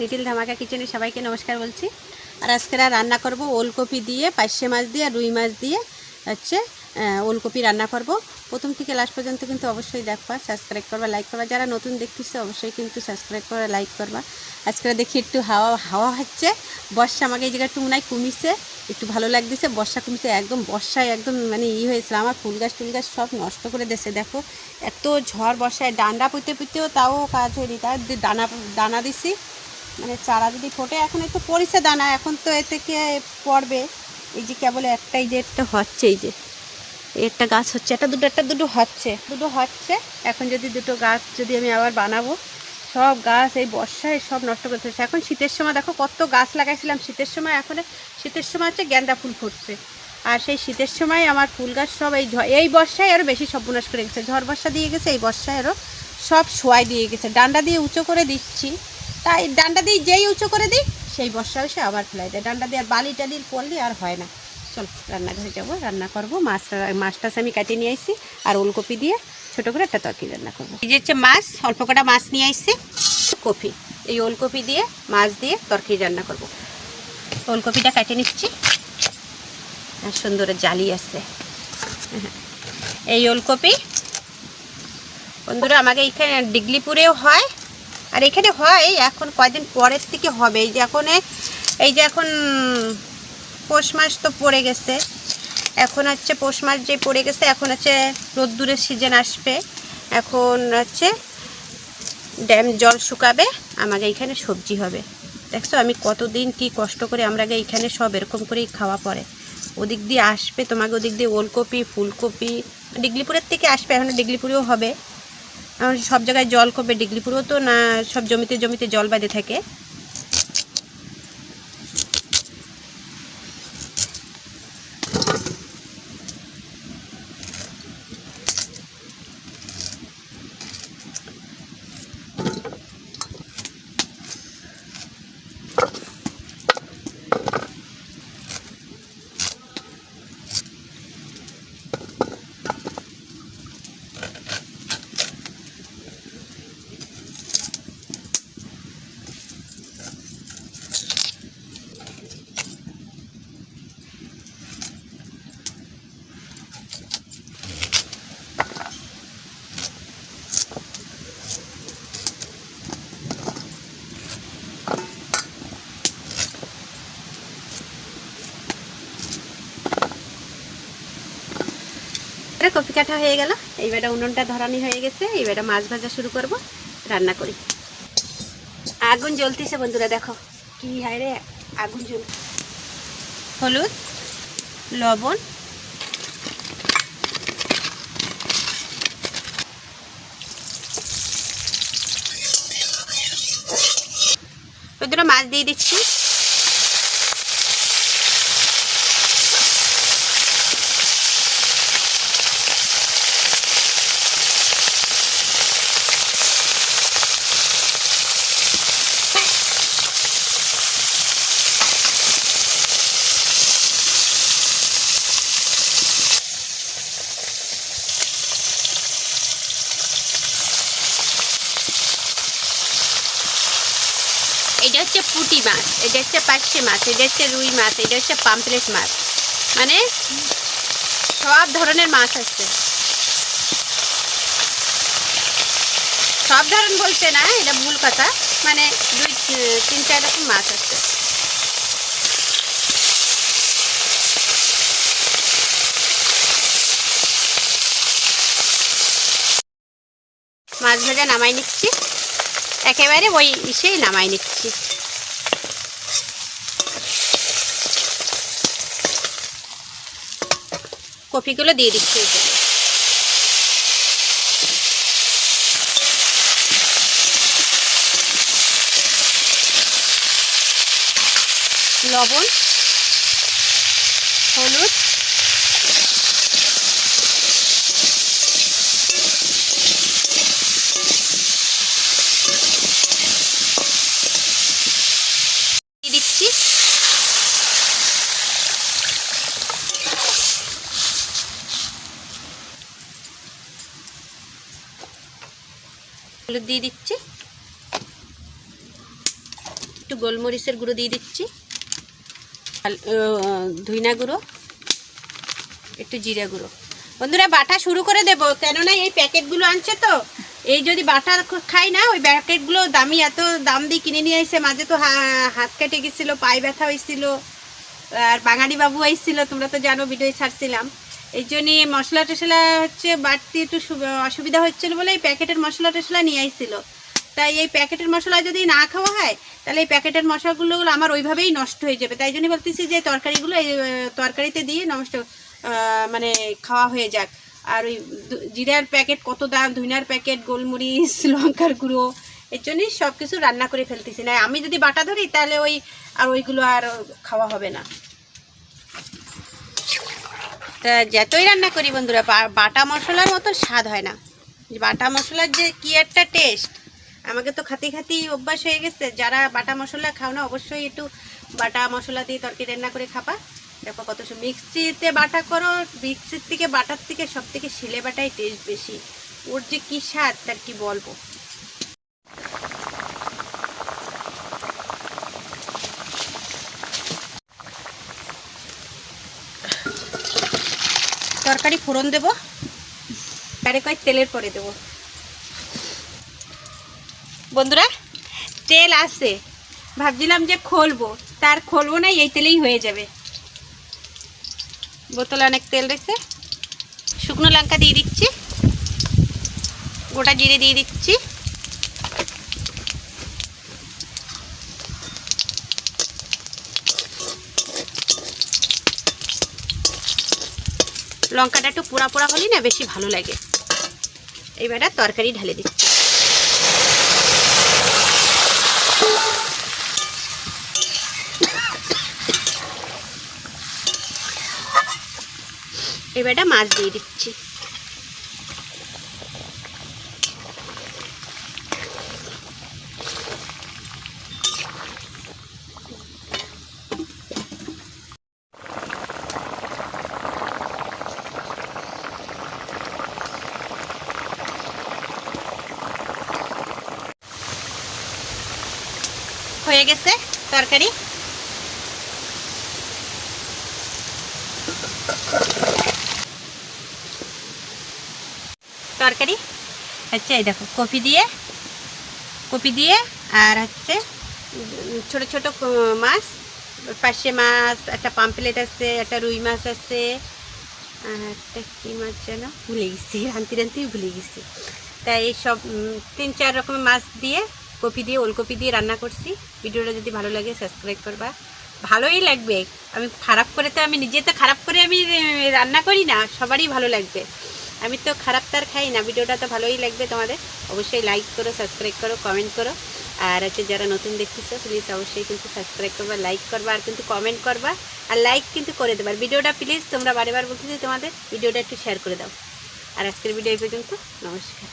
নিটিল ধামাকা কিচেনে সবাইকে নমস্কার বলছি। আর আজকে রান্না করব ওলকপি দিয়ে, পার্শে মাছ দিয়ে রুই মাছ দিয়ে হচ্ছে ওলকপি রান্না করব। প্রথম থেকে লাস্ট পর্যন্ত কিন্তু অবশ্যই দেখবা সাবস্ক্রাইব করবা লাইক করবা। যারা নতুন দেখতেছে, অবশ্যই কিন্তু সাবস্ক্রাইব করবা লাইক করবা। আজকে দেখি একটু হাওয়া হাওয়া হচ্ছে। বর্ষা আমাকে এই জায়গায় মনে কমিছে, একটু ভালো লাগতেছে। বর্ষা কমিছে, একদম বর্ষায় একদম মানে ই হয়েছিল। আমার ফুল গাছ, টুল গাছ সব নষ্ট করে দিয়েছে, দেখো। এত ঝড় বর্ষায়, ডান্ডা পুঁতে পুঁতেও তাও কাজ হয়নি। তার দানা দানা দিছি। মানে চারা যদি ফোটে, এখন একটু পড়েছে দানা, এখন তো এ থেকে পড়বে। এই যে কেবল একটাই যে একটা হচ্ছে, এই যে। একটা গাছ হচ্ছে, একটা দুটো একটা দুটো হচ্ছে দুটো হচ্ছে। এখন যদি দুটো গাছ যদি আমি আবার বানাবো, সব গাছ এই বর্ষায় সব নষ্ট করতেছে এখন শীতের সময় দেখো কত গাছ লাগাইছিলাম, শীতের সময় এখন শীতের সময় হচ্ছে গেন্দা ফুল ফুটছে। আর সেই শীতের সময় আমার ফুল গাছ সব এই এই বর্ষায় আরও বেশি সর্বনাশ করে গেছে। ঝড় বর্ষা দিয়ে গেছে, এই বর্ষায় আরও সব শোয়াই দিয়ে গেছে। ডান্ডা দিয়ে উঁচু করে দিচ্ছি। তাই ডান্ডা দিয়ে যেই উঁচু করে দিই, সেই বর্ষা এসে আবার ফেলাই দেয়। ডান্ডা দিয়ে আর বালি টালি পড়লে আর হয় না। চল, রান্নাঘরে যাব, রান্না করব। মাছটা মাছ টাছ আমি কাটিয়ে নিয়ে আসছি আর ওলকপি দিয়ে ছোটো করে একটা তরকারি রান্না করব। এই যে হচ্ছে মাছ, অল্প কটা মাছ নিয়ে আসছি কপি, এই ওলকপি দিয়ে, মাছ দিয়ে তরকারি রান্না করব। ওলকপিটা কেটে নিচ্ছি। সুন্দর জালি আছে। এই ওলকপি, বন্ধুরা, আমাকে এখানে ডিগলিপুরেও হয়। আর এখানে হয়, এখন কয়দিন পরের থেকে হবে। এই যে এখন এই যে এখন, পৌষ মাস তো পড়ে গেছে। এখন হচ্ছে পৌষ মাস যে পড়ে গেছে, এখন হচ্ছে রোদ্দুরের সিজন আসবে। এখন হচ্ছে ড্যাম জল শুকাবে আমাকে এখানে সবজি হবে। দেখছ আমি কতদিন কি কষ্ট করে আমরা এইখানে সব এরকম করেই খাওয়া পড়ে ওদিক দিয়ে আসবে, তোমাকে ওদিক দিয়ে ওলকপি, ফুলকপি, ডিগলিপুরের থেকে আসবে, এখন ডিগলিপুরেও হবে। সব জায়গায় জল কমবে ডিগলিপুরেও তো না সব জমিতে জমিতে জল বাঁধে থাকে? কপি কাঠা হয়ে গেল। এইবারে উনুনটা ধরানি হয়ে গেছে। এইবারে মাছ ভাজা শুরু করব, রান্না করি। আগুন জ্বলতেছে বন্ধুরা, দেখো। কি হয় রে, আগুন জ্বল হলুদ, লবণ। বন্ধুরা, মাছ দিয়ে দিচ্ছি। এটা হচ্ছে পুঁটি মাছ, এটা হচ্ছে পার্শে মাছ, এটা হচ্ছে রুই মাছ, এটা হচ্ছে পাম্পলেট মাছ। মানে সব ধরনের মাছ আছে সব ধরন বলতে না, এটা ভুল কথা। মানে দুই, তিন, চার রকম মাছ আছে মাছ ভাজা নামাই নিচ্ছি। একেবারে ওই ইসেই নামাই নিচ্ছি। কপিগুলো দিয়ে দিচ্ছি। লবণ হলুদ দিয়ে দিচ্ছি হলুদ দিয়ে দিচ্ছি। একটু গোলমরিচের গুঁড়ো দিয়ে দিচ্ছি। ধুইনা গুঁড়ো, একটু জিরা গুঁড়ো। বন্ধুরা, বাটা শুরু করে দেবো, কেননা এই প্যাকেটগুলো আনছে তো। এই যদি বাটা খাই না, ওই প্যাকেটগুলো দামি, এত দাম দিয়ে কিনে নিয়ে এসে মাঝে তো হাত কেটে গেছিল, পায়ে ব্যথা হয়েছিল, আর বাঙালি বাবু আইছিল, তোমরা তো জানো ভিডিও ছাড়ছিলাম। এই জন্যে মশলা টশলা হচ্ছে বাড়তি একটু অসুবিধা হচ্ছিল বলে এই প্যাকেটের মশলা টশলা নিয়ে আইছিল। তাই এই প্যাকেটের মশলা যদি না খাওয়া হয়, তাহলে এই প্যাকেটের মশলাগুলো আমার ওইভাবেই নষ্ট হয়ে যাবে। তাই জন্য বলতেছি যে তরকারিগুলো এই তরকারিতে দিয়ে নষ্ট মানে খাওয়া হয়ে যাক। আর ওই জিরার প্যাকেট কত দাম, ধুইনার প্যাকেট, গোলমরিচ, লঙ্কার গুঁড়ো, এর জন্যই সব কিছু রান্না করে ফেলতেছি। না, আমি যদি বাটা ধরি, তাহলে ওই, আর ওইগুলো আর খাওয়া হবে না। তা যতই রান্না করি বন্ধুরা বাটা মশলার মতো স্বাদ হয় না। বাটা মশলার যে কি একটা টেস্ট আমাকে তো খাতে খাতেই অভ্যাস হয়ে গেছে। যারা বাটা মশলা খাও না, অবশ্যই একটু বাটা মশলা দিয়ে তরকারি রান্না করে খাবা। দেখো কত মিক্সিতে বাটা করো, মিক্সির থেকে বাটার থেকে সব থেকে শিলে বাটাই টেস্ট বেশি। ওর যে কী স্বাদ, তার কি বলব? তরকারি ফোড়ন দেব। তারে কয় তেলের পরে দেব। বন্ধুরা, তেল আছে। ভাবছিলাম যে খোলবো, তার খোলবো না, এই তেলেই হয়ে যাবে। বোতলে অনেক তেল রেখে শুকনো লঙ্কা দিয়ে দিচ্ছি। গোটা জিরে দিয়ে দিচ্ছি। লঙ্কাটা একটু পোড়া পোড়া হলেই না বেশি ভালো লাগে। এইবারে তরকারি ঢালে দিচ্ছি। এবারটা মাছ দিয়ে দিচ্ছি। হয়ে গেছে তরকারি। তরকারি হচ্ছে এই দেখো, কপি দিয়ে কপি দিয়ে আর হচ্ছে ছোট ছোট মাছ, পার্শে মাছ, একটা পাম্পলেট আছে, একটা রুই মাছ আছে, আর একটা কী মাছ যেন ভুলে গেছি রান্তি রান্তি ভুলে গেছি। তাই এই সব তিন চার রকমের মাছ দিয়ে কপি দিয়ে, ওলকপি দিয়ে রান্না করছি। ভিডিওটা যদি ভালো লাগে সাবস্ক্রাইব করবা। ভালোই লাগবে। আমি খারাপ করে তো আমি নিজে তো খারাপ করে আমি রান্না করি না, সবারই ভালো লাগবে। আমি তো খারাপ তার খাই না, ভিডিওটা তো ভালোই লাগবে তোমাদের। অবশ্যই লাইক করো সাবস্ক্রাইব করো কমেন্ট করো। আর হচ্ছে যারা নতুন দেখতেছো প্লিজ অবশ্যই কিন্তু সাবস্ক্রাইব করবা লাইক করবা, আর কিন্তু কমেন্ট করবা। আর লাইক কিন্তু করে দেবার ভিডিওটা প্লিজ তোমরা বারে বার বলতেছি তোমাদের, ভিডিওটা একটু শেয়ার করে দাও। আর আজকের ভিডিও এই পর্যন্ত, নমস্কার।